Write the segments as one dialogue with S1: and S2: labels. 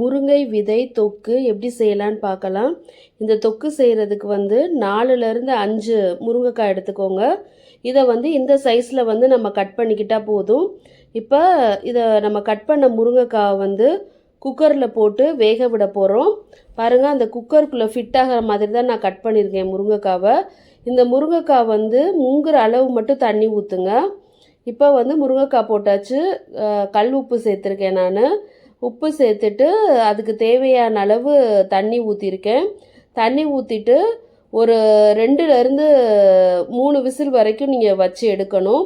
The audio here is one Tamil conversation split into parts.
S1: முருங்கை விதை தொக்கு எப்படி செய்யலான்னு பார்க்கலாம். இந்த தொக்கு செய்கிறதுக்கு வந்து நாலுலேருந்து அஞ்சு முருங்கைக்காய் எடுத்துக்கோங்க. இதை வந்து இந்த சைஸில் வந்து நம்ம கட் பண்ணிக்கிட்டால் போதும். இப்போ இதை நம்ம கட் பண்ண முருங்கைக்காய் வந்து குக்கரில் போட்டு வேக விட போகிறோம் பாருங்கள் அந்த குக்கருக்குள்ளே ஃபிட் ஆகிற மாதிரி தான் நான் கட் பண்ணியிருக்கேன் முருங்கைக்காவை. இந்த முருங்கைக்காய் வந்து முங்குற அளவு மட்டும் தண்ணி ஊற்றுங்க இப்போ வந்து முருங்கைக்காய் போட்டாச்சு. கல் உப்பு சேர்த்துருக்கேன் நான். உப்பு சேர்த்துட்டு அதுக்கு தேவையான அளவு தண்ணி ஊற்றிருக்கேன் தண்ணி ஊற்றிட்டு ஒரு ரெண்டுலேருந்து மூணு விசில் வரைக்கும் நீங்கள் வச்சு எடுக்கணும்.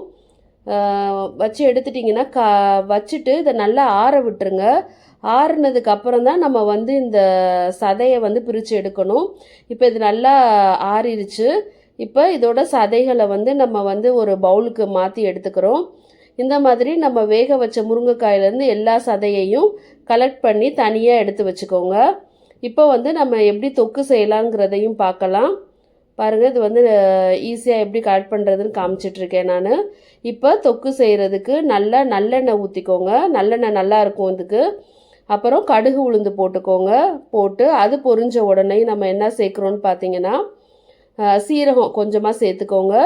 S1: வச்சு எடுத்துட்டிங்கன்னா கா வச்சுட்டு இதை நல்லா ஆற விட்டுருங்க. ஆறுனதுக்கு அப்புறம் தான் நம்ம வந்து இந்த சதையை வந்து பிரித்து எடுக்கணும். இப்போ இது நல்லா ஆறிடுச்சு இப்போ இதோட சதைகளை வந்து நம்ம வந்து ஒரு பவுலுக்கு மாற்றி எடுத்துக்கிறோம். இந்த மாதிரி நம்ம வேக வச்ச முருங்கைக்காயிலேருந்து எல்லா சதையையும் கலெக்ட் பண்ணி தனியாக எடுத்து வச்சுக்கோங்க. இப்போ வந்து நம்ம எப்படி தொக்கு செய்யலாங்கிறதையும் பார்க்கலாம். பாருங்கள் இது வந்து ஈஸியாக எப்படி கலெக்ட் பண்ணுறதுன்னு காமிச்சிட்ருக்கேன் நான். இப்போ தொக்கு செய்கிறதுக்கு நல்லா நல்லெண்ணெய் ஊற்றிக்கோங்க நல்லெண்ணெய் நல்லா இருக்கும் இதுக்கு. அப்புறம் கடுகு உளுந்து போட்டுக்கோங்க. போட்டு அது பொரிஞ்ச உடனே நம்ம என்ன சேர்க்குறோன்னு பார்த்தீங்கன்னா சீரகம் கொஞ்சமாக சேர்த்துக்கோங்க.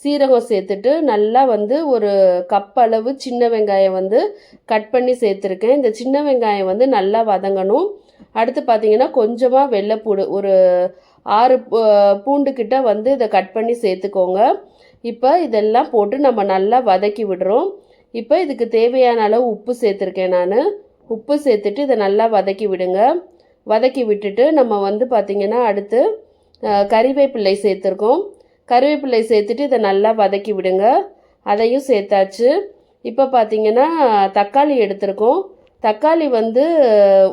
S1: சீரகம் சேர்த்துட்டு நல்லா வந்து ஒரு கப் அளவு சின்ன வெங்காயம் வந்து கட் பண்ணி சேர்த்துருக்கேன். இந்த சின்ன வெங்காயம் வந்து நல்லா வதங்கணும். அடுத்து பார்த்தீங்கன்னா கொஞ்சமாக வெள்ளைப்பூடு ஒரு ஆறு பூண்டுக்கிட்ட பூண்டு கிட்ட வந்து இதை கட் பண்ணி சேர்த்துக்கோங்க. இப்போ இதெல்லாம் போட்டு நம்ம நல்லா வதக்கி விடுறோம். இப்போ இதுக்கு தேவையான அளவு உப்பு சேர்த்துருக்கேன் நான். உப்பு சேர்த்துட்டு இதை நல்லா வதக்கி விடுங்க. வதக்கி விட்டுட்டு நம்ம வந்து பார்த்திங்கன்னா அடுத்து கறிவேப்பிள்ளை சேர்த்துருக்கோம். கருவேப்பிலை சேர்த்துட்டு இதை நல்லா வதக்கி விடுங்க. அதையும் சேர்த்தாச்சு. இப்போ பார்த்தீங்கன்னா தக்காளி எடுத்திருக்கோம். தக்காளி வந்து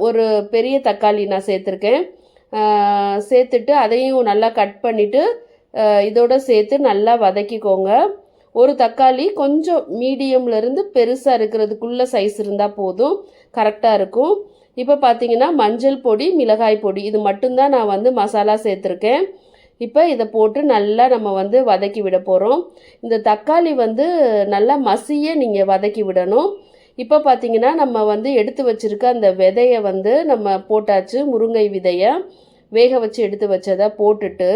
S1: ஒரு பெரிய தக்காளி நான் சேர்த்துருக்கேன். சேர்த்துட்டு அதையும் நல்லா கட் பண்ணிவிட்டு இதோட சேர்த்து நல்லா வதக்கிக்கோங்க. ஒரு தக்காளி கொஞ்சம் மீடியம்லேருந்து பெருசாக இருக்கிறதுக்குள்ள சைஸ் இருந்தால் போதும். கரெக்டாக இருக்கும். இப்போ பார்த்தீங்கன்னா மஞ்சள் பொடி மிளகாய் பொடி இது மட்டும்தான் நான் வந்து மசாலா சேர்த்துருக்கேன். இப்போ இதை போட்டு நல்லா நம்ம வந்து வதக்கி விட போகிறோம் இந்த தக்காளி வந்து நல்லா மசிய நீங்கள் வதக்கி விடணும். இப்போ பார்த்தீங்கன்னா நம்ம வந்து எடுத்து வச்சிருக்க அந்த விதையை வந்து நம்ம போட்டாச்சு முருங்கை விதையை வேக வச்சு எடுத்து வச்சதை போட்டுட்டு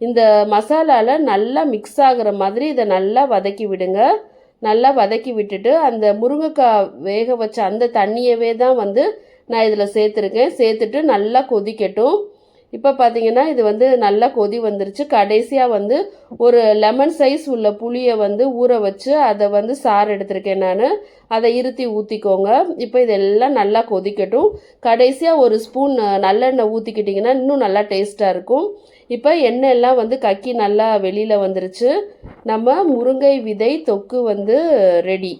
S1: இந்த மசாலாவில் நல்லா மிக்ஸ் ஆகுற மாதிரி இதை நல்லா வதக்கி விடுங்க. நல்லா வதக்கி விட்டுட்டு அந்த முருங்கைக்காய் வேக வச்ச அந்த தண்ணியவே தான் வந்து நான் இதில் சேர்த்துருக்கேன். சேர்த்துட்டு நல்லா கொதிக்கட்டும். இப்போ பார்த்தீங்கன்னா இது வந்து நல்லா கொதி வந்துருச்சு. கடைசியாக வந்து ஒரு லெமன் சைஸ் உள்ள புளியை வந்து ஊற வச்சு அதை வந்து சாறு எடுத்திருக்கேன் நான். அதை இருத்தி ஊற்றிக்கோங்க இப்போ இதெல்லாம் நல்லா கொதிக்கட்டும். கடைசியாக ஒரு ஸ்பூன் நல்லெண்ணெய் ஊற்றிக்கிட்டிங்கன்னா இன்னும் நல்லா டேஸ்ட்டாக இருக்கும். இப்போ எண்ணெய் எல்லாம் வந்து கக்கி நல்லா வெளியில் வந்துருச்சு. நம்ம முருங்கை விதை தொக்கு வந்து ரெடி